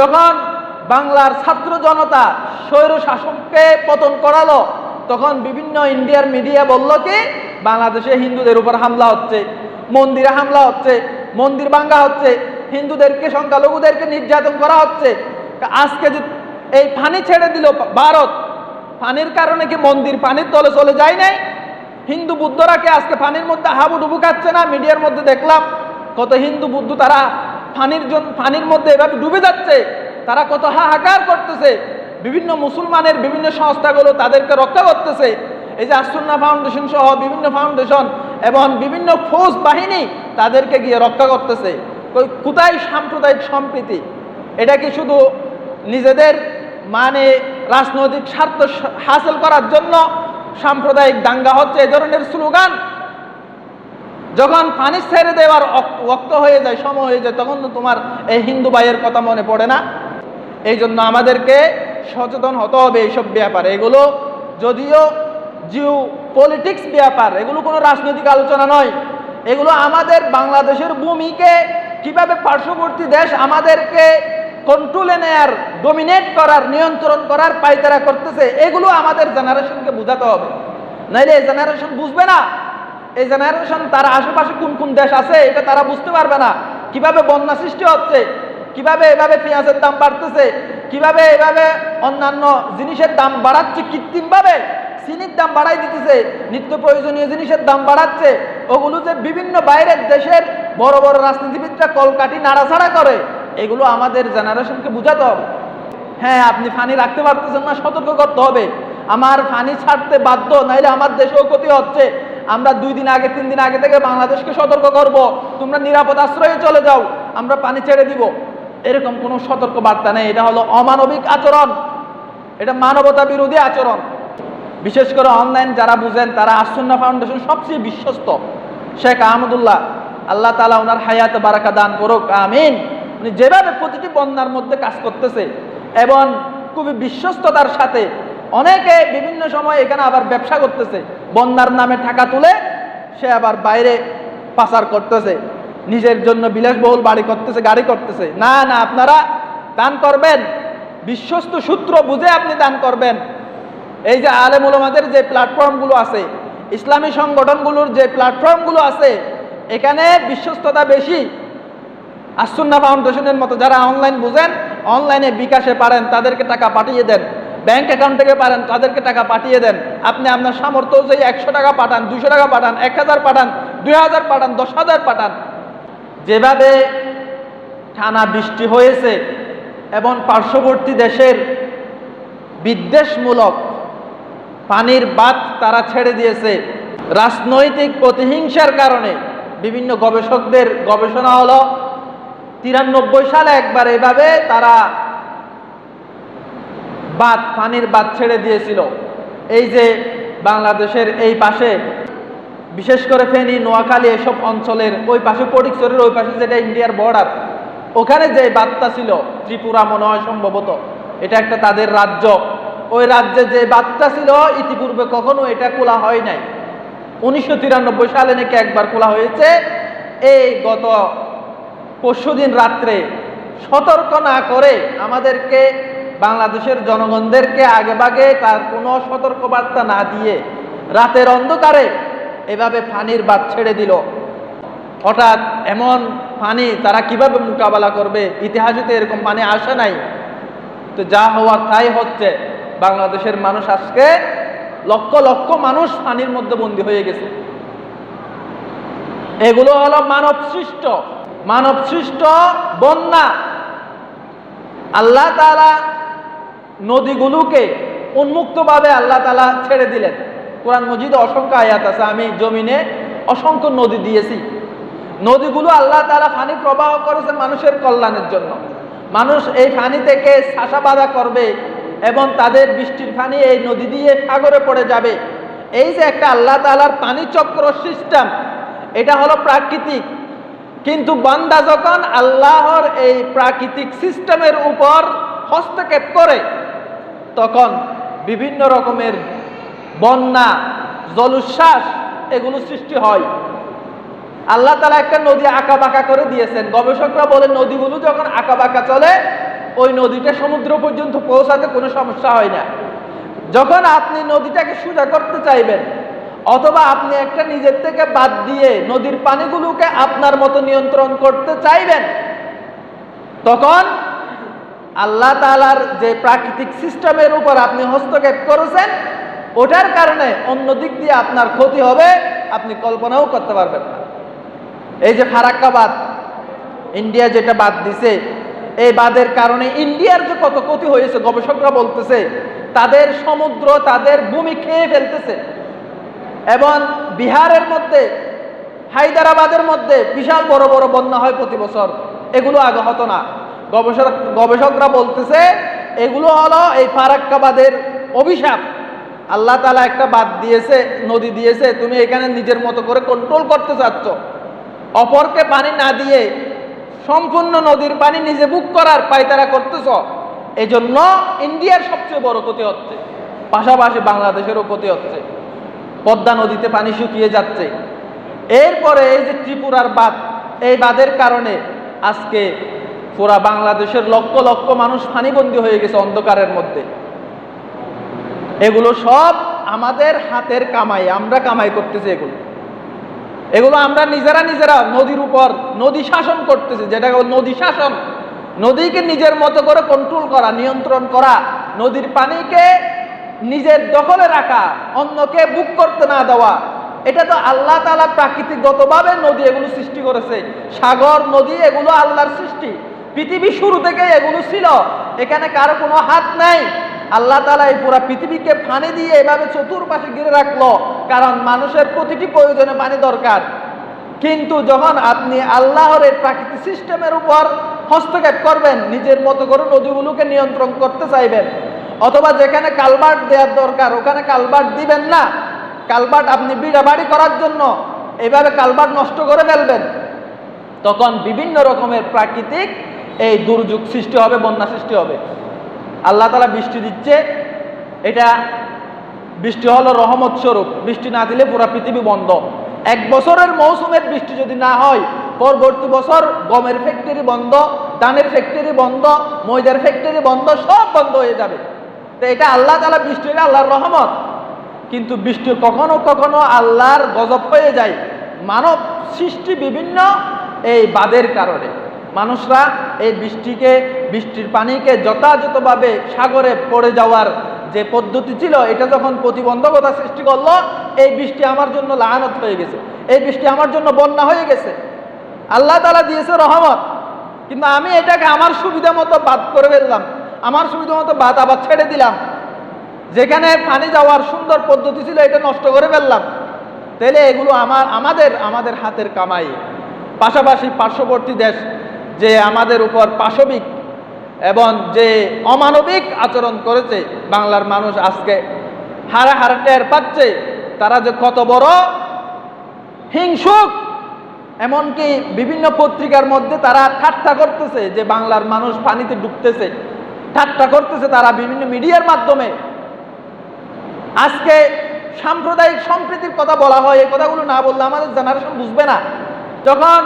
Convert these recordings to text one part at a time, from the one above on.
যখন বাংলার ছাত্র জনতা স্বৈর শাসককে পতন করালো, তখন বিভিন্ন ইন্ডিয়ার মিডিয়া বলল কি, বাংলাদেশে হিন্দুদের উপর হামলা হচ্ছে, মন্দিরে হামলা হচ্ছে, মন্দির ভাঙ্গা হচ্ছে, হিন্দুদেরকে, সংখ্যালঘুদেরকে নির্যাতন করা হচ্ছে। আজকে যে এই পানি ছেড়ে দিল ভারত পানির কারণে কি মন্দির পানির তলে চলে যায় নাই? হিন্দু বুদ্ধরা কি আজকে পানির মধ্যে হাবুডুবু খাচ্ছে না? মিডিয়ার মধ্যে দেখলাম কত হিন্দু বুদ্ধ তারা পানির জন্য পানির মধ্যে এভাবে ডুবে যাচ্ছে। তারা কত হাহাকার করতেছে। বিভিন্ন মুসলমানের বিভিন্ন সংস্থাগুলো তাদেরকে রক্ষা করতেছে। এই যে আসন্না ফাউন্ডেশন সহ বিভিন্ন ফাউন্ডেশন এবং বিভিন্ন ফৌজ বাহিনী তাদেরকে গিয়ে রক্ষা করতেছে। কোথায় সাম্প্রদায়িক সম্প্রীতি? এটা কি শুধু নিজেদের মানে রাজনৈতিক স্বার্থ হাসিল করার জন্য সাম্প্রদায়িক দাঙ্গা হচ্ছে এই ধরনের স্লোগান। যখন পানি ছেড়ে দেওয়ার অক- ওক্ত হয়ে যায়, সময় হয়ে যায়, তখন তো তোমার এই হিন্দু ভাইয়ের কথা মনে পড়ে না। এই জন্য আমাদেরকে সচেতন হতে হবে এইসব ব্যাপারে। এগুলো যদিও জিও পলিটিক্স ব্যাপার, এগুলো কোনো রাজনৈতিক আলোচনা নয়। এগুলো আমাদের বাংলাদেশের ভূমিকে কীভাবে পার্শ্ববর্তী দেশ আমাদেরকে কন্ট্রোলে নেয়ার ডোমিনেট করার, নিয়ন্ত্রণ করার পাইতারা করতেছে, এগুলো আমাদের জেনারেশনকে বোঝাতে হবে। নাইলে এই জেনারেশন বুঝবে না। এই জেনারেশন তার আশেপাশে কোন কোন দেশ আছে, এটা তারা বুঝতে পারবে না। কীভাবে বন্যা সৃষ্টি হচ্ছে, কীভাবে এভাবে পেঁয়াজের দাম বাড়তেছে, কীভাবে এভাবে অন্যান্য জিনিসের দাম বাড়াচ্ছে, কৃত্রিমভাবে চিনির দাম বাড়াই দিতেছে, নিত্য প্রয়োজনীয় জিনিসের দাম বাড়াচ্ছে, ওগুলো যে বিভিন্ন বাইরের দেশের বড় বড় রাজনীতিবিদরা কলকাঠি নাড়াছাড়া করে এগুলো আমাদের জেনারেশনকে বুঝাতে হবে। হ্যাঁ আপনি ফানি রাখতে পারতেছেন না, সতর্ক করতে হবে। আমার ফানি ছাড়তে বাধ্য, নাইলে আমার দেশেও ক্ষতি হচ্ছে। আমরা দুই দিন আগে, তিন দিন আগে থেকে বাংলাদেশকে সতর্ক করব। তোমরা নিরাপদ আশ্রয়ে চলে যাও, আমরা পানি ছেড়ে দিব। এরকম কোনো সতর্ক বার্তা নেই। এটা হলো অমানবিক আচরণ। এটা মানবতা বিরোধী আচরণ। বিশেষ করে অনলাইন যারা বুঝেন, তারা আসন্না ফাউন্ডেশন সবচেয়ে বিশ্বস্ত। শেখ আহমদুল্লাহ, আল্লাহ তালা ওনার হায়াত বারাকা দান করুক, আমিন। উনি যেভাবে প্রতিটি বন্যার মধ্যে কাজ করতেছে, এবং খুবই বিশ্বস্ততার সাথে অনেকে বিভিন্ন সময় এখানে আবার ব্যবসা করতেছে। বন্যার নামে টাকা তুলে সে আবার বাইরে পাচার করতেছে। নিজের জন্য বিলাসবহুল বাড়ি করতেছে, গাড়ি করতেছে। না না, আপনারা দান করবেন। বিশ্বস্ত সূত্র বুঝে আপনি দান করবেন। এই যে আলেম ওলামাদের যে প্ল্যাটফর্মগুলো আছে, ইসলামী সংগঠনগুলোর যে প্ল্যাটফর্মগুলো আছে, এখানে বিশ্বস্ততা বেশি। আসুন্না ফাউন্ডেশনের মতো যারা অনলাইন বুঝেন, অনলাইনে বিকাশে পারেন, তাদেরকে টাকা পাঠিয়ে দেন। ব্যাংক অ্যাকাউন্ট থেকে পারেন, তাদেরকে টাকা পাঠিয়ে দেন। আপনি আপনার সামর্থ্য অনুযায়ী একশো টাকা পাঠান দুশো টাকা পাঠান, এক হাজার পাঠান, দুই হাজার পাঠান, দশ হাজার পাঠান। যেভাবে টানা বৃষ্টি হয়েছে এবং পার্শ্ববর্তী দেশের বিদ্বেষমূলক পানির বাঁধ তারা ছেড়ে দিয়েছে, রাজনৈতিক প্রতিহিংসার কারণে বিভিন্ন গবেষকদের গবেষণা হলো তিরানব্বই সালে একবার এভাবে তারা বাঁধ পানির বাঁধ ছেড়ে দিয়েছিল। এই যে বাংলাদেশের এই পাশে, বিশেষ করে ফেনী, নোয়াখালী এসব অঞ্চলের ওই পাশে, পটিকচরের ওই পাশে যেটা ইন্ডিয়ার বর্ডার ওখানে যে বাদটা ছিল, ত্রিপুরা মনে হয় সম্ভবত, এটা একটা তাদের রাজ্য। ওই রাজ্যে যে বাদটা ছিল, ইতিপূর্বে কখনো এটা খোলা হয় নাই। উনিশশো তিরানব্বই সালে নাকি একবার খোলা হয়েছে। এই গত পরশুদিন রাত্রে সতর্ক না করে আমাদেরকে, বাংলাদেশের জনগণদেরকে আগেভাগে তার কোনো সতর্কবার্তা না দিয়ে রাতের অন্ধকারে এভাবে পানির বাদ ছেড়ে দিল। হঠাৎ এমন পানি তারা কীভাবে মোকাবেলা করবে? ইতিহাসে তো এরকম পানি আসে নাই। তো যা হওয়ার তাই হচ্ছে। বাংলাদেশের মানুষ আজকে লক্ষ লক্ষ মানুষ পানির মধ্যে বন্দী হয়ে গেছে। এগুলো হলো মানব সৃষ্ট মানব সৃষ্ট বন্যা। আল্লাহ তালা নদীগুলোকে উন্মুক্তভাবে আল্লাহ তালা ছেড়ে দিলেন। কোরআন মজিদ অসংখ্য আয়াত আছে, আমি জমিনে অসংখ্য নদী দিয়েছি। নদীগুলো আল্লাহ তালা পানি প্রবাহ করেছে মানুষের কল্যাণের জন্য। মানুষ এই পানি থেকে চাষাবাদা করবে এবং তাদের বৃষ্টির পানি এই নদী দিয়ে সাগরে পড়ে যাবে। এই যে একটা আল্লাহ তালার পানি চক্র সিস্টেম এটা হলো প্রাকৃতিক। কিন্তু বান্দা যখন আল্লাহর এই প্রাকৃতিক সিস্টেমের উপর হস্তক্ষেপ করে, তখন বিভিন্ন রকমের বন্যা, জলোচ্ছ্বাস এগুলো সৃষ্টি হয়। আল্লাহ তালা একটা নদী আঁকা বাঁকা করে দিয়েছেন। গবেষকরা বলেন, নদীগুলো যখন আঁকা বাঁকা চলে, ওই নদীটা সমুদ্র পর্যন্ত পৌঁছাতে কোনো সমস্যা হয় না। যখন আপনি নদীটাকে সোজা করতে চাইবেন অথবা আপনি একটা নিজের থেকে বাদ দিয়ে নদীর পানিগুলোকে আপনার মতো নিয়ন্ত্রণ করতে চাইবেন, তখন আল্লাহ তালার যে প্রাকৃতিক সিস্টেমের উপর আপনি হস্তক্ষেপ করেছেন, ওটার কারণে অন্য দিক দিয়ে আপনার ক্ষতি হবে, আপনি কল্পনাও করতে পারবেন না। এই যে ফারাক্কাবাদ ইন্ডিয়া যেটা বাদ দিছে, এই বাদের কারণে ইন্ডিয়ার যে কত ক্ষতি হয়েছে, গবেষকরা বলতেছে, তাদের সমুদ্র, তাদের ভূমি খেয়ে ফেলতেছে। এবং বিহারের মধ্যে, হায়দ্রাবাদের মধ্যে বিশাল বড় বড় বন্যা হয় প্রতি বছর। এগুলো আগে হতো না। গবেষক গবেষকরা বলতেছে, এগুলো হলো এই ফারাক্কাবাদের অভিশাপ। আল্লাহ তালা একটা বাদ দিয়েছে, নদী দিয়েছে, তুমি এখানে নিজের মতো করে কন্ট্রোল করতে চাচ্ছ। অপরকে পানি না দিয়ে সম্পূর্ণ নদীর পানি নিজে বুক করার পায়তারা করতেছ। এজন্য ইন্ডিয়ার সবচেয়ে বড় ক্ষতি হচ্ছে। পাশাপাশি বাংলাদেশেরও ক্ষতি হচ্ছে। পদ্মা নদীতে পানি শুকিয়ে যাচ্ছে। এরপরে এই যে ত্রিপুরার বাঁধ, এই বাঁধের কারণে আজকে পুরা বাংলাদেশের লক্ষ লক্ষ মানুষ পানিবন্দী হয়ে গেছে অন্ধকারের মধ্যে। এগুলো সব আমাদের হাতের কামাই, আমরা কামাই করতেছি এগুলো। এগুলো আমরা নিজেরা নিজেরা নদীর উপর নদী শাসন করতেছি যেটা নদী শাসন। নদীকে নিজের মতো করে কন্ট্রোল করা, নিয়ন্ত্রণ করা, নদীর পানিকে নিজের দখলে রাখা, অন্যকে বুক করতে না দেওয়া। এটা তো আল্লাহ তালা প্রাকৃতিকগতভাবে নদী এগুলো সৃষ্টি করেছে। সাগর, নদী এগুলো আল্লাহর সৃষ্টি। পৃথিবী শুরু থেকে এগুলো ছিল। এখানে কারও কোনো হাত নাই। আল্লাহ তালা এই পুরা পৃথিবীকে পানি দিয়ে এভাবে চতুর্পাশে ঘিরে রাখল। কারণ মানুষের প্রতিটি প্রয়োজনে পানি দরকার। কিন্তু যখন আপনি আল্লাহর এই প্রাকৃতিক সিস্টেমের উপর হস্তক্ষেপ করবেন, নিজের মতো করে নদীগুলোকে নিয়ন্ত্রণ করতে চাইবেন অথবা যেখানে কালবার্ট দেওয়ার দরকার, ওখানে কালবার্ট দিবেন না। কালবার্ট আপনি বিড়া বাড়ি করার জন্য এভাবে কালবার্ট নষ্ট করে ফেলবেন। তখন বিভিন্ন রকমের প্রাকৃতিক এই দুর্যোগ সৃষ্টি হবে, বন্যা সৃষ্টি হবে। আল্লাহ তালা বৃষ্টি দিচ্ছে। এটা বৃষ্টি হলো রহমত স্বরূপ। বৃষ্টি না দিলে পুরো পৃথিবী বন্ধ। এক বছরের মৌসুমের বৃষ্টি যদি না হয়, পরবর্তী বছর গমের ফ্যাক্টরি বন্ধ, ধানের ফ্যাক্টরি বন্ধ, ময়দার ফ্যাক্টরি বন্ধ, সব বন্ধ হয়ে যাবে। তো এটা আল্লাহ তালা বৃষ্টি এটা আল্লাহর রহমত। কিন্তু বৃষ্টি কখনো কখনো আল্লাহর গজব হয়ে যায়। মানব সৃষ্টি বিভিন্ন এই বাদের কারণে। মানুষরা এই বৃষ্টিকে, বৃষ্টির পানিকে যথাযথভাবে সাগরে পড়ে যাওয়ার যে পদ্ধতি ছিল, এটা যখন প্রতিবন্ধকতা সৃষ্টি করল, এই বৃষ্টি আমার জন্য লাহানত হয়ে গেছে। এই বৃষ্টি আমার জন্য বন্যা হয়ে গেছে। আল্লাহ তালা দিয়েছে রহমত। কিন্তু আমি এটাকে আমার সুবিধা মতো বাদ করে ফেললাম। আমার সুবিধা মতো বাদ আবার ছেড়ে দিলাম। যেখানে পানি যাওয়ার সুন্দর পদ্ধতি ছিল, এটা নষ্ট করে ফেললাম। তাহলে এগুলো আমার, আমাদের আমাদের হাতের কামাই। পাশাপাশি পার্শ্ববর্তী দেশ যে আমাদের উপর পাশবিক এবং যে অমানবিক আচরণ করেছে, বাংলার মানুষ আজকে হারা হারা টের পাচ্ছে, তারা যে কত বড় হিংসুক, এমনকি বিভিন্ন পত্রিকার মধ্যে তারা ঠাট্টা করতেছে যে বাংলার মানুষ পানিতে ডুবতেছে। ঠাট্টা করতেছে তারা বিভিন্ন মিডিয়ার মাধ্যমে। আজকে সাম্প্রদায়িক সম্প্রীতির কথা বলা হয়, এই কথাগুলো না বললে আমাদের জেনারেশন বুঝবে না। যখন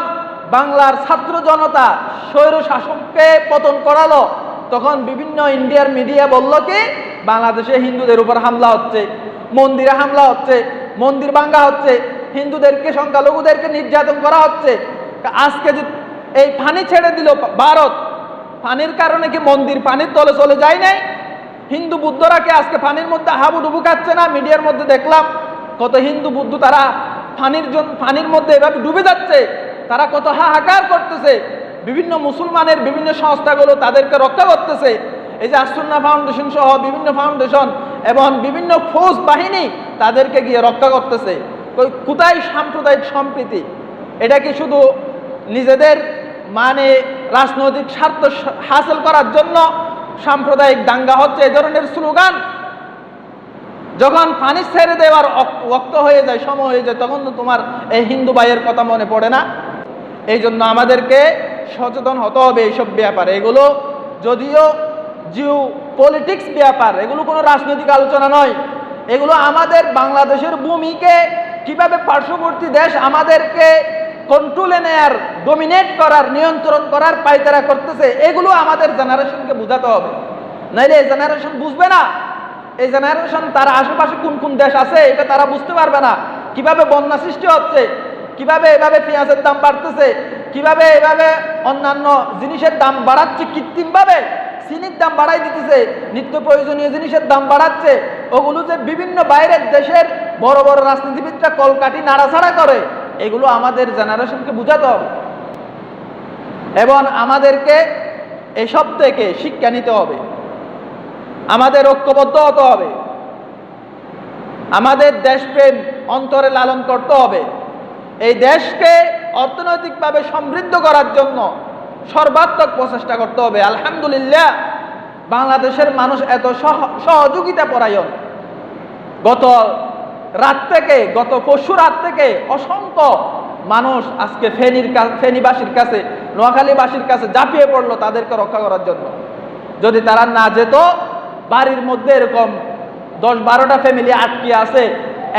বাংলার ছাত্র জনতা স্বৈর শাসককে পতন করালো, তখন বিভিন্ন ইন্ডিয়ার মিডিয়া বলল কি, বাংলাদেশে হিন্দুদের উপর হামলা হচ্ছে, মন্দিরে হামলা হচ্ছে, মন্দির ভাঙ্গা হচ্ছে, হিন্দুদেরকে, সংখ্যালঘুদেরকে নির্যাতন করা হচ্ছে। আজকে এই ফানি ছেড়ে দিল ভারত পানির কারণে কি মন্দির পানির তলে চলে যায় নাই? হিন্দু বুদ্ধরা কি আজকে পানির মধ্যে হাবুডুবু খাচ্ছে না? মিডিয়ার মধ্যে দেখলাম, কত হিন্দু বুদ্ধ তারা পানির জন্য পানির মধ্যে এভাবে ডুবে যাচ্ছে। তারা কত হাহাকার করতেছে। বিভিন্ন মুসলমানের বিভিন্ন সংস্থাগুলো তাদেরকে রক্ষা করতেছে। এই যে আসন্না ফাউন্ডেশন সহ বিভিন্ন ফাউন্ডেশন এবং বিভিন্ন ফৌজ বাহিনী তাদেরকে গিয়ে রক্ষা করতেছে। কোথায় সাম্প্রদায়িক সম্প্রীতি। এটা কি শুধু নিজেদের মানে রাজনৈতিক স্বার্থ হাসিল করার জন্য সাম্প্রদায়িক দাঙ্গা হচ্ছে এই ধরনের স্লোগান। যখন পানি ছেড়ে দেওয়ার অক- ওক্ত হয়ে যায়, সময় হয়ে যায়, তখন তো তোমার এই হিন্দু ভাইয়ের কথা মনে পড়ে না। এই জন্য আমাদেরকে সচেতন হতে হবে এইসব ব্যাপারে। এগুলো যদিও জিও পলিটিক্স ব্যাপার, এগুলো কোনো রাজনৈতিক আলোচনা নয়। এগুলো আমাদের বাংলাদেশের ভূমিকে কীভাবে পার্শ্ববর্তী দেশ আমাদেরকে কন্ট্রোলে নেয়ার ডোমিনেট করার, নিয়ন্ত্রণ করার পায়তারা করতেছে, এগুলো আমাদের জেনারেশনকে বোঝাতে হবে। নাইলে এই জেনারেশন বুঝবে না। এই জেনারেশন তার আশেপাশে কোন কোন দেশ আছে, এটা তারা বুঝতে পারবে না। কীভাবে বন্যা সৃষ্টি হচ্ছে, কীভাবে এভাবে পেঁয়াজের দাম বাড়তেছে, কীভাবে এভাবে অন্যান্য জিনিসের দাম বাড়াচ্ছে, কৃত্রিমভাবে চিনির দাম বাড়াই দিতেছে, নিত্য প্রয়োজনীয় জিনিসের দাম বাড়াচ্ছে, ওগুলো যে বিভিন্ন বাইরের দেশের বড় বড় রাজনীতিবিদরা কলকাঠি নাড়াছাড়া করে এগুলো আমাদের জেনারেশনকে বুঝাতে হবে। এবং আমাদেরকে এসব থেকে শিক্ষা নিতে হবে। আমাদের ঐক্যবদ্ধ হতে হবে। আমাদের দেশপ্রেম অন্তরে লালন করতে হবে। এই দেশকে অর্থনৈতিকভাবে সমৃদ্ধ করার জন্য সর্বাত্মক প্রচেষ্টা করতে হবে। আলহামদুলিল্লাহ, বাংলাদেশের মানুষ এত সহ- সহযোগিতা পরায়ণ। গত রাত থেকে, গত পরশু রাত থেকে অসংখ্য মানুষ আজকে ফেনীর ফেনীবাসীর কাছে, নোয়াখালীবাসীর কাছে ঝাঁপিয়ে পড়ল তাদেরকে রক্ষা করার জন্য। যদি তারা না যেত, বাড়ির মধ্যে এরকম দশ বারোটা ফ্যামিলি আটকে আছে,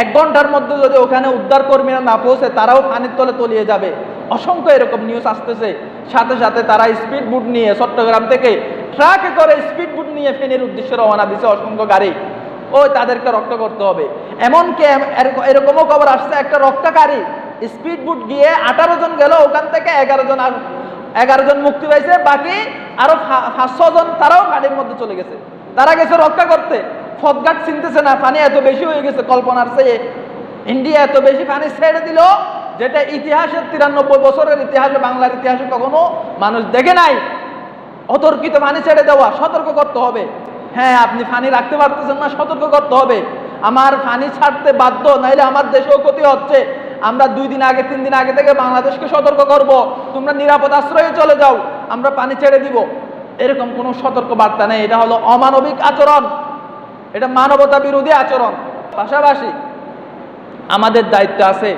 এক ঘণ্টার মধ্যে যদি ওখানে উদ্ধার কর্মীরা না পৌঁছে, তারাও পানির তলে তলিয়ে যাবে। অসংখ্য এরকম নিউজ আসতেছে। সাথে সাথে তারা স্পিড বুট নিয়ে চট্টগ্রাম থেকে ট্রাকে করে স্পিড বুট নিয়ে ফেনীর উদ্দেশ্যে রওনা দিছে অসংখ্য গাড়ি। ওই তাদেরকে রক্ষা করতে হবে। এমনকি এম- এরকমও খবর আসছে, একটা রক্ষাকারী স্পিড বুট গিয়ে আঠারো জন গেল, ওখান থেকে এগারো জন এগারো জন মুক্তি পাইছে, বাকি আরও পাঁচশো জন তারাও গাড়ির মধ্যে চলে গেছে। তারা গেছে রক্ষা করতে। ফতঘাট চিনতেছে না, পানি এত বেশি হয়ে গেছে, কল্পনার চেয়ে। ইন্ডিয়া এত বেশি পানি ছেড়ে দিল, যেটা ইতিহাসের তিরানব্বই বছরের ইতিহাসে, বাংলার ইতিহাসে কখনো মানুষ দেখে নাই। অতর্কিত পানি ছেড়ে দেওয়া, সতর্ক করতে হবে। হ্যাঁ আপনি পানি রাখতে পারতেছেন না, সতর্ক করতে হবে। আমার পানি ছাড়তে বাধ্য, নাইলে আমার দেশেও ক্ষতি হচ্ছে। আমরা দুই দিন আগে, তিন দিন আগে থেকে বাংলাদেশকে সতর্ক করব। তোমরা নিরাপদ আশ্রয়ে চলে যাও, আমরা পানি ছেড়ে দিব। এরকম কোনো সতর্ক বার্তা নেই। এটা হলো অমানবিক আচরণ। এটা মানবতা বিরোধী আচরণ। পাশাপাশি আমাদের দায়িত্ব আছে,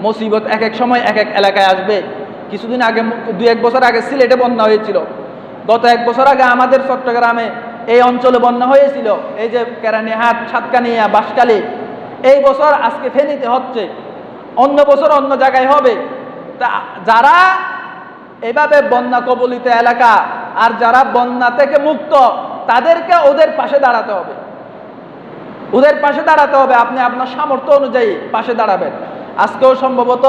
মুসিবত এক এক সময় এক এক এলাকায় আসবে। কিছুদিন আগে দুই এক বছর আগে সিলেটে বন্যা হয়েছিল। গত এক বছর আগে আমাদের চট্টগ্রামে এই অঞ্চলে বন্যা হয়েছিল। এই যে কেরানীহাট সাতকানিয়া বাঁশকালী এই বছর আজকে ফেনীতে হচ্ছে। অন্য বছর অন্য জায়গায় হবে। তা যারা এভাবে বন্যা কবলিত এলাকা, আর যারা বন্যা থেকে মুক্ত, তাদেরকে ওদের পাশে দাঁড়াতে হবে। ওদের পাশে দাঁড়াতে হবে। আপনি আপনার সামর্থ্য অনুযায়ী পাশে দাঁড়াবেন। আজকেও সম্ভবত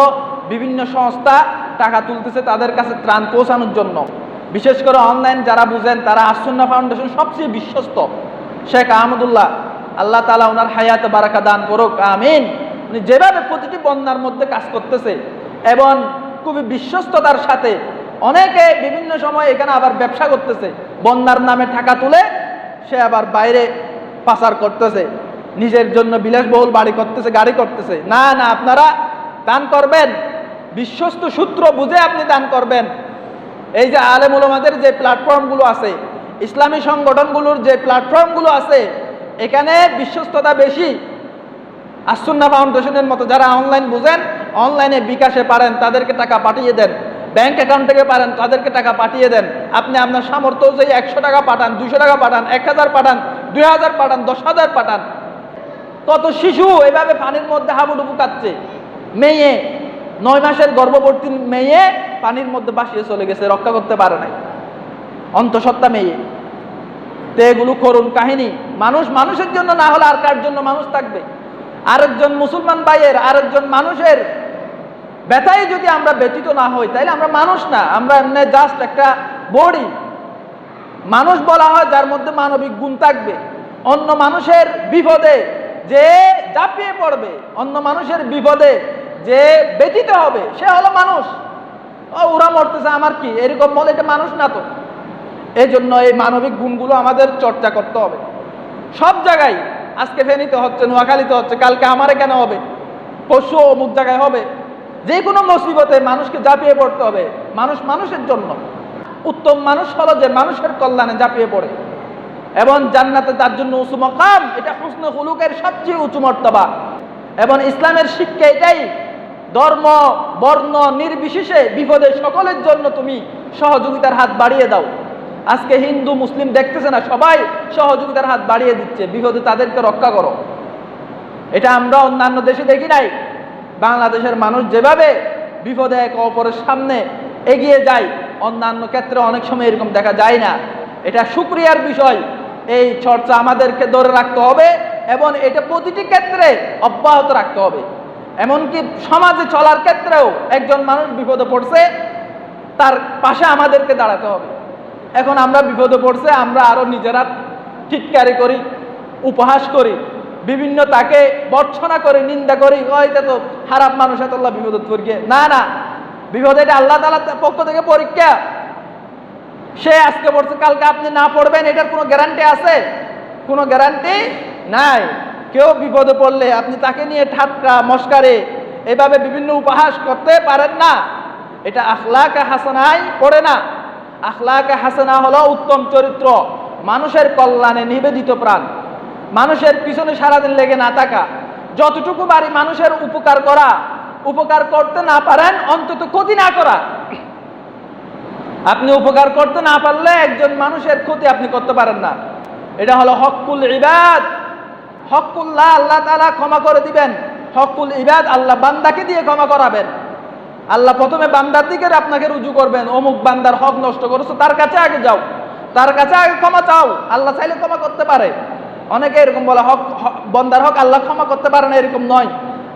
বিভিন্ন সংস্থা টাকা তুলতেছে তাদের কাছে ত্রাণ পৌঁছানোর জন্য। বিশেষ করে অনলাইন যারা বুঝেন, তারা আসন্না ফাউন্ডেশন সবচেয়ে বিশ্বস্ত। শেখ আহমদুল্লাহ, আল্লাহ তালা ওনার হায়াতে বারাকা দান করুক, আমিন। উনি যেভাবে প্রতিটি বন্যার মধ্যে কাজ করতেছে, এবং খুবই বিশ্বস্ততার সাথে অনেকে বিভিন্ন সময় এখানে আবার ব্যবসা করতেছে, বন্যার নামে টাকা তুলে সে আবার বাইরে পাচার করতেছে, নিজের জন্য বিলাসবহুল বাড়ি করতেছে, গাড়ি করতেছে। না না, আপনারা দান করবেন। বিশ্বস্ত সূত্র বুঝে আপনি দান করবেন। এই যে আলেম উলমাদের যে প্ল্যাটফর্মগুলো আছে, ইসলামী সংগঠনগুলোর যে প্ল্যাটফর্মগুলো আছে, এখানে বিশ্বস্ততা বেশি। আসুন্না ফাউন্ডেশনের মতো যারা অনলাইন বুঝেন অনলাইনে বিকাশে পারেন, তাদেরকে টাকা পাঠিয়ে দেন। ব্যাংক অ্যাকাউন্ট থেকে পারেন, তাদেরকে টাকা পাঠিয়ে দেন। আপনি আপনার সামর্থ্য অনুযায়ী একশো টাকা পাঠান দুশো টাকা পাঠান, এক হাজার পাঠান, দুই হাজার পাঠান, দশ হাজার পাঠান। কত শিশু এভাবে পানির মধ্যে হাবুডুবু কাচ্ছে মেয়ে নয় মাসের গর্ভবর্তী মেয়ে পানির মধ্যে বাসিয়ে চলে গেছে, রক্ষা করতে পারে নাই। অন্তঃসত্ত্বা মেয়ে। তো এগুলো করুন কাহিনী। মানুষ মানুষের জন্য না হলে আর কার জন্য মানুষ থাকবে? আরেকজন মুসলমান ভাইয়ের, আরেকজন মানুষের ব্যথায় যদি আমরা ব্যতীত না হই তাহলে আমরা মানুষ না। আমরা এমনি জাস্ট একটা বডি। মানুষ বলা হয় যার মধ্যে মানবিক গুণ থাকবে। অন্য মানুষের বিপদে যে ঝাঁপিয়ে পড়বে, অন্য মানুষের বিপদে যে ব্যতীত হবে, সে হলো মানুষ। ও, ওরা মরতেছে, আমার কি? এরকম বলে এটা মানুষ না তো। এই জন্য এই মানবিক গুণগুলো আমাদের চর্চা করতে হবে। সব জায়গায় আজকে ফেনীতে হচ্ছে, নোয়াখালীতে হচ্ছে, কালকে আমারে কেন হবে? পশু অমুক জায়গায় হবে। যে কোনো মুসিবতে মানুষকে ঝাঁপিয়ে পড়তে হবে। মানুষ মানুষের জন্য। উত্তম মানুষ হলো যে মানুষের কল্যাণে ঝাঁপিয়ে পড়ে। এবং জান্নাতে তার জন্য উঁচু মকাম, এটা হুসন হুলুকের সবচেয়ে উঁচু মর্তবা। এবং ইসলামের শিক্ষা এটাই ধর্ম, বর্ণ নির্বিশেষে বিপদে সকলের জন্য তুমি সহযোগিতার হাত বাড়িয়ে দাও। আজকে হিন্দু, মুসলিম দেখতেছে না, সবাই সহযোগিতার হাত বাড়িয়ে দিচ্ছে, বিপদে তাদেরকে রক্ষা করো। এটা আমরা অন্যান্য দেশে দেখি নাই। বাংলাদেশের মানুষ যেভাবে বিপদে একে অপরের সামনে এগিয়ে যায়, অন্যান্য ক্ষেত্রে অনেক সময় এরকম দেখা যায় না। এটা সুক্রিয়ার বিষয়। এই চর্চা আমাদেরকে ধরে রাখতে হবে এবং এটা প্রতিটি ক্ষেত্রে অব্যাহত রাখতে হবে। এমনকি সমাজে চলার ক্ষেত্রেও একজন মানুষ বিপদে পড়ছে, তার পাশে আমাদেরকে দাঁড়াতে হবে। এখন আমরা বিপদে পড়ছে, আমরা আরও নিজেরা টিটকারি করি, উপহাস করি, বিভিন্ন তাকে বর্ষনা করে, নিন্দা করি হয়তো তো খারাপ মানুষ, এত আল্লাহ বিপদত পড়িয়ে না না, বিপদ এটা আল্লাহ তালার পক্ষ থেকে পরীক্ষা। সে আজকে পড়ছে কালকে আপনি না পড়বেন, এটার কোনো গ্যারান্টি আছে? কোনো গ্যারান্টি নাই। কেউ বিপদে পড়লে আপনি তাকে নিয়ে ঠাট্টা, মস্কারে, এভাবে বিভিন্ন উপহাস করতে পারেন না। এটা আখলাকে হাসানাই পড়ে না। আখলাকে হাসানা হলো উত্তম চরিত্র, মানুষের কল্যাণে নিবেদিত প্রাণ। মানুষের পিছনে সারাদিন লেগে না থাকা। যতটুকু পারি মানুষের উপকার করা, উপকার করতে না পারেন, অন্তত ক্ষতি না করা। আপনি উপকার করতে না পারলে একজন মানুষের ক্ষতি আপনি করতে পারেন না। এটা হলো হকুল ইবাদ। হকুল্লাহ আল্লাহ তালা ক্ষমা করে দিবেন। হকুল ইবাদ আল্লাহ বান্দাকে দিয়ে ক্ষমা করাবেন। আল্লাহ প্রথমে বান্দার দিকে আপনাকে রুজু করবেন। অমুক বান্দার হক নষ্ট করেছ, তার কাছে আগে যাও। তার কাছে আগে ক্ষমা চাও। আল্লাহ চাইলে ক্ষমা করতে পারে। অনেকে এরকম বলে, হক বন্দার হক আল্লাহ ক্ষমা করতে পারে না, এরকম নয়।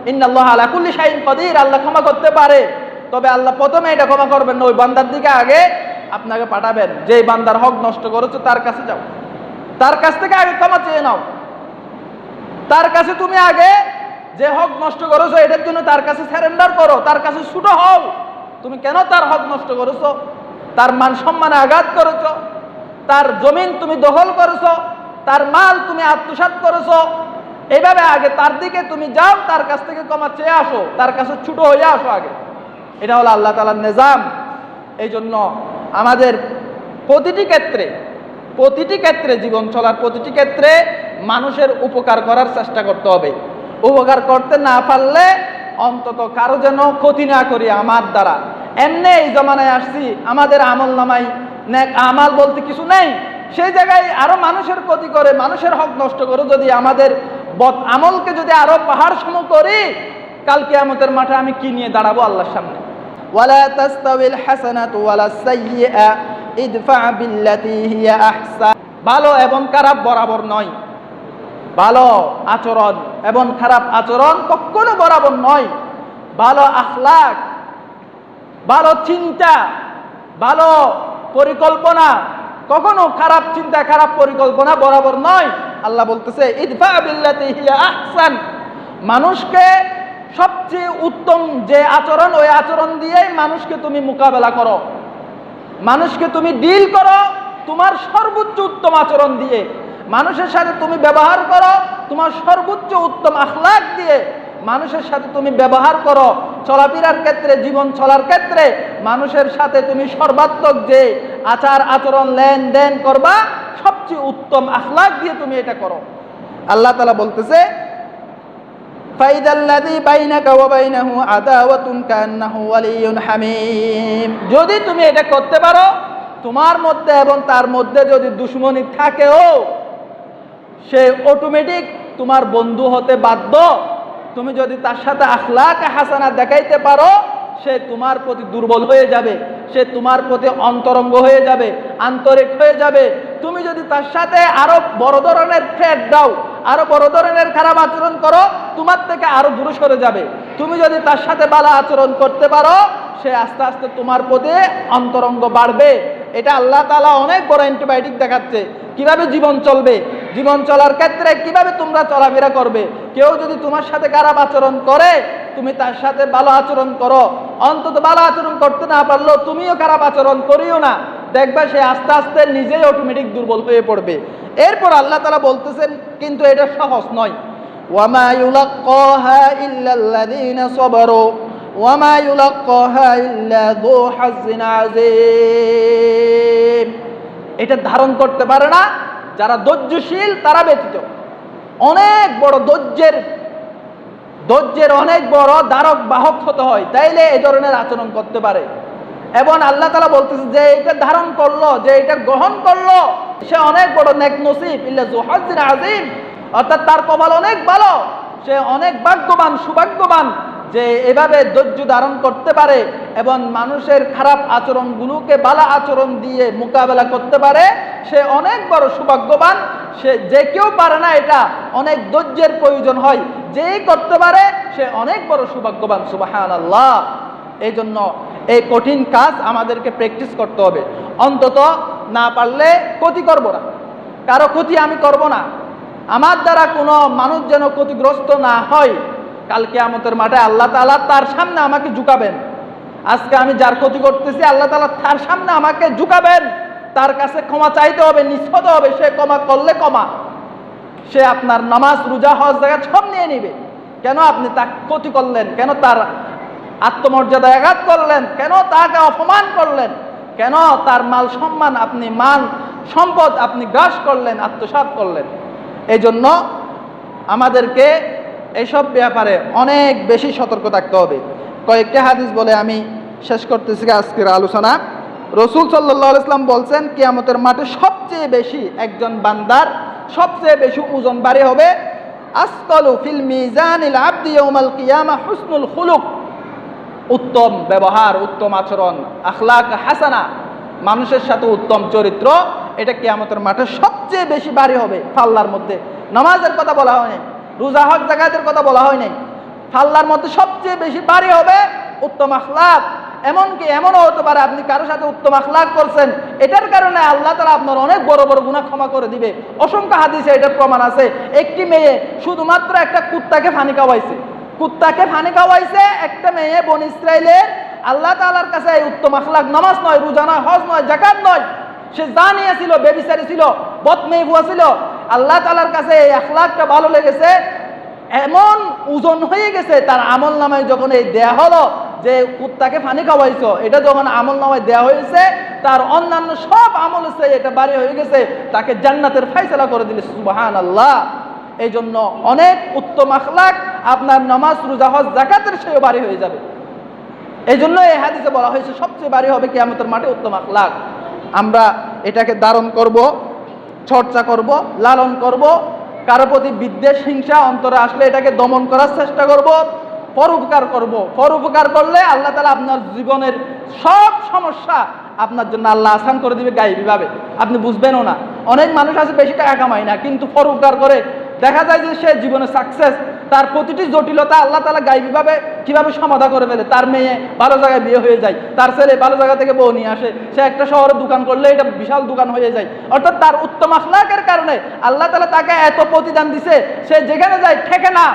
ইন্নাল্লাহ আলা কুল্লি শাইন কদির, আল্লাহ ক্ষমা করতে পারে। তবে আল্লাহ প্রথমে এটা ক্ষমা করবেন না, ওই বান্দার দিকে আগে আপনাকে পাঠাবেন। যে বান্দার হক নষ্ট করেছ, তার কাছে যাও। তার কাছ থেকে আগে ক্ষমা চেয়ে নাও। তার কাছে তুমি আগে যে হক নষ্ট করেছ, এটার জন্য তার কাছে স্যারেন্ডার করো, তার কাছে ছুটো হও। তুমি কেন তার হক নষ্ট করেছ? তার মান সম্মানে আঘাত করেছ। তার জমিন তুমি দখল করেছ। তার মাল তুমি আত্মসাৎ করেছ। এইভাবে আগে তার দিকে তুমি যাও, তার কাছ থেকে ক্ষমা চেয়ে আসো, তার কাছে ছুটো হয়ে আসো আগে। এটা হলো আল্লাহ তালার নিজাম। এই জন্য আমাদের প্রতিটি ক্ষেত্রে প্রতিটি ক্ষেত্রে জীবন চলার প্রতিটি ক্ষেত্রে মানুষের উপকার করার চেষ্টা করতে হবে। উপকার করতে না পারলে অন্তত কারও যেন ক্ষতি না করি আমার দ্বারা। এমনি এই জমানায় আসছি আমাদের আমল নামাই আমাল বলতে কিছু নেই। সেই জায়গায় আরও মানুষের ক্ষতি করে মানুষের হক নষ্ট করে যদি আমাদের আমলকে যদি আরও পাহাড় সম করি কালকে আমাদের মাঠে আমি কি নিয়ে দাঁড়াবো আল্লাহর সামনে? ওয়ালা ইদফা বিল্লাতি ভালো এবং খারাপ বরাবর নয়। ভালো আচরণ এবং খারাপ আচরণ কখনো বরাবর নয়। ভালো আখলাক, ভালো চিন্তা, ভালো পরিকল্পনা, কখনো খারাপ চিন্তা, খারাপ পরিকল্পনা বরাবর নয়। আল্লাহ বলতেছে, ইদফা আহসান। মানুষকে সবচেয়ে উত্তম যে আচরণ, ওই আচরণ দিয়েই মানুষকে তুমি মোকাবেলা করো। মানুষকে তুমি ডিল করো তোমার সর্বোচ্চ উত্তম আচরণ দিয়ে। মানুষের সাথে তুমি ব্যবহার করো, তোমার সর্বোচ্চ উত্তম আখলাক দিয়ে মানুষের সাথে তুমি ব্যবহার করো। চলাফেরার ক্ষেত্রে, জীবন চলার ক্ষেত্রে মানুষের সাথে তুমি সর্বাত্মক যে আচার, আচরণ, লেনদেন করবা, সবচেয়ে উত্তম আখলাক দিয়ে তুমি এটা করো। আল্লাহ তালা বলতেছে যদি তুমি এটা করতে পারো, তোমার মধ্যে এবং তার মধ্যে যদি দুশ্মনী থাকেও সে অটোমেটিক তোমার বন্ধু হতে বাধ্য। তুমি যদি তার সাথে আখলাক হাসানা দেখাইতে পারো, সে তোমার প্রতি দুর্বল হয়ে যাবে, সে তোমার প্রতি অন্তরঙ্গ হয়ে যাবে, আন্তরিক হয়ে যাবে। তুমি যদি তার সাথে আরও বড় ধরনের থ্রেট দাও, আরও বড় ধরনের খারাপ আচরণ করো, তোমার থেকে আরও দূরে সরে যাবে। তুমি যদি তার সাথে বালা আচরণ করতে পারো, সে আস্তে আস্তে তোমার প্রতি অন্তরঙ্গ বাড়বে। এটা আল্লাহ তালা অনেক বড় অ্যান্টিবায়োটিক দেখাচ্ছে। কীভাবে জীবন চলবে? জীবন চলার ক্ষেত্রে কীভাবে তোমরা চলাফেরা করবে? কেউ যদি তোমার সাথে খারাপ আচরণ করে, তুমি তার সাথে ভালো আচরণ করো। অন্তত ভালো আচরণ করতে না পারলেও তুমিও খারাপ আচরণ করিও না। দেখবে সে আস্তে আস্তে নিজেই অটোমেটিক দুর্বল হয়ে পড়বে। এরপর আল্লাহ তালা বলতেছেন, কিন্তু এটা সহজ নয়। ওয়ামা ইউলাক্কাহা ইল্লাল্লাযীনা সাবারু, ওয়ামা ইউলাক্কাহা ইল্লা যু হাজ্জিন এটা ধারণ করতে পারে না যারা ধৈর্যশীল, তারা ব্যতীত। অনেক বড় ধৈর্যের ধৈর্যের অনেক বড় দ্বারক বাহক হতে হয়। তাইলে এই ধরনের আচরণ করতে পারে। এবং আল্লাহ তালা বলতেছে যে এটা ধারণ করল, যে এটা গ্রহণ করল, সে অনেক বড় নেক নসিব ইল্লা আজিম। অর্থাৎ তার কপাল অনেক ভালো, সে অনেক ভাগ্যবান, সৌভাগ্যবান। যে এভাবে ধৈর্য ধারণ করতে পারে এবং মানুষের খারাপ আচরণগুলোকে বালা আচরণ দিয়ে মোকাবেলা করতে পারে, সে অনেক বড় সৌভাগ্যবান। সে যে কেউ পারে না, এটা অনেক ধৈর্যের প্রয়োজন হয়। যেই করতে পারে, সে অনেক বড় সৌভাগ্যবান সুবাহান আল্লাহ এই জন্য এই কঠিন কাজ আমাদেরকে প্র্যাকটিস করতে হবে। অন্তত না পারলে ক্ষতি করব না। কারও ক্ষতি আমি করব না। আমার দ্বারা কোনো মানুষ যেন ক্ষতিগ্রস্ত না হয়। কালকে আমতের মাঠে আল্লাহ তাআলা তার সামনে আমাকে ঝুঁকাবেন। আজকে আমি যার ক্ষতি করতেছি, আল্লাহ তাআলা তার সামনে আমাকে ঝুঁকাবেন। তার কাছে ক্ষমা চাইতে হবে নিঃস্বত হবে, সে ক্ষমা করলে ক্ষমা। সে আপনার নামাজ, রোজা, হজ জায়গা সব নিয়ে নিবে। কেন আপনি তা ক্ষতি করলেন? কেন তার আত্মমর্যাদা আঘাত করলেন? কেন তাকে অপমান করলেন? কেন তার মাল সম্মান আপনি মান সম্পদ আপনি গ্রাস করলেন, আত্মসাৎ করলেন? এই জন্য আমাদেরকে এইসব ব্যাপারে অনেক বেশি সতর্ক থাকতে হবে। কয়েকটি হাদিস বলে আমি শেষ করতেছি আজকের আলোচনা। রসুল সাল্লাহ ইসলাম বলছেন, কিয়ামতের মাঠে সবচেয়ে বেশি একজন বান্দার সবচেয়ে বেশি ওজন বাড়ি হবে আসকালু ফিল মিজানিল আবদি ইয়াউমাল কিয়ামা হুসনুল খুলুক। উত্তম ব্যবহার, উত্তম আচরণ, আখলাক হাসানা, মানুষের সাথে উত্তম চরিত্র, এটা কিয়ামতের মাঠে সবচেয়ে বেশি বাড়ি হবে ফাল্লার মধ্যে। নামাজের কথা বলা হয়নি। রোজা হক জাকাতের কথা বলা হয় নাই। ফাল্লার মধ্যে সবচেয়ে বেশি বাড়ি হবে উত্তম আখলাক। এমনকি এমনও হতে পারে আপনি কারোর সাথে উত্তম আখলাক করছেন। এটার কারণে আল্লাহ তালা আপনার অনেক বড় বড় গুণা ক্ষমা করে দিবে। অসংখ্য হাদিসে এটার প্রমাণ আছে। একটি মেয়ে শুধুমাত্র একটা কুত্তাকে ফানি খাওয়াইছে। কুত্তাকে ফানি খাওয়াইছে, একটা মেয়ে বন ইসরায়েলের আল্লাহ তালার কাছে এই উত্তম আখলাক নামাজ নয়, রোজা নয়, হজ নয়, জাকাত নয়। সে যা নিয়েছিল বেবিচারি ছিল বদ মেয়ে বুয়া ছিল। আল্লাহ তালার কাছে এই আখলাকটা ভালো লেগেছে। এমন ওজন হয়ে গেছে তার আমল নামায় যখন এই দেয়া হলো যে কুত্তাকে পানি খাওয়াইছো, এটা যখন আমল নামায় দেয়া হয়েছে, তার অন্যান্য সব আমল হচ্ছে এটা বাড়ি হয়ে গেছে, তাকে জান্নাতের ফাইসলা করে দিলে সুবাহান আল্লাহ এই জন্য অনেক উত্তম আখলাক আপনার নমাজ, রোজা, হজ জাকাতের সেও বাড়ি হয়ে যাবে। এই জন্য এই হাদিসে বলা হয়েছে, সবচেয়ে বাড়ি হবে কিয়ামতের মাঠে উত্তম আখলাক। আমরা এটাকে ধারণ করব। চর্চা করব, লালন করব, কারও প্রতি বিদ্বেষ, হিংসা, অন্তরে আসলে এটাকে দমন করার চেষ্টা করব, পরোপকার করব। পরোপকার করলে আল্লাহ তালা আপনার জীবনের সব সমস্যা আপনার জন্য আল্লাহ আসান করে দিবে গাইবীভাবে। আপনি বুঝবেনও না। অনেক মানুষ আছে বেশি টাকা কামায় না, কিন্তু পরোপকার করে দেখা যায় যে সে জীবনে সাকসেস তার প্রতিটি জটিলতা আল্লাহ তালা গাইবীভাবে কীভাবে সমাধা করে ফেলে? তার মেয়ে ভালো জায়গায় বিয়ে হয়ে যায়, তার ছেলে ভালো জায়গা থেকে বউ নিয়ে আসে, সে একটা শহরে দোকান করলে এটা বিশাল দোকান হয়ে যায়। অর্থাৎ তার উত্তম আখলাকের কারণে আল্লাহ তালা তাকে এত প্রতিদান দিছে, সে যেখানে যায় ঠেকে না।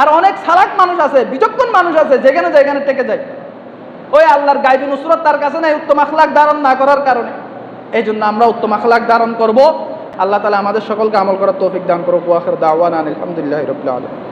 আর অনেক সালাক মানুষ আছে, বিচক্ষণ মানুষ আছে, যেখানে যায় এখানে ঠেকে যায়। ওই আল্লাহর গাইবি নুসরত তার কাছে নেই উত্তম আখলাক ধারণ না করার কারণে। এই জন্য আমরা উত্তম আখলাক ধারণ করব। আল্লাহ তালা আমাদের সকলকে আমল করার তৌফিক দান করুক। ওয়াখের দাওয়ান আলহামদুলিল্লাহ রবিল্লা আলম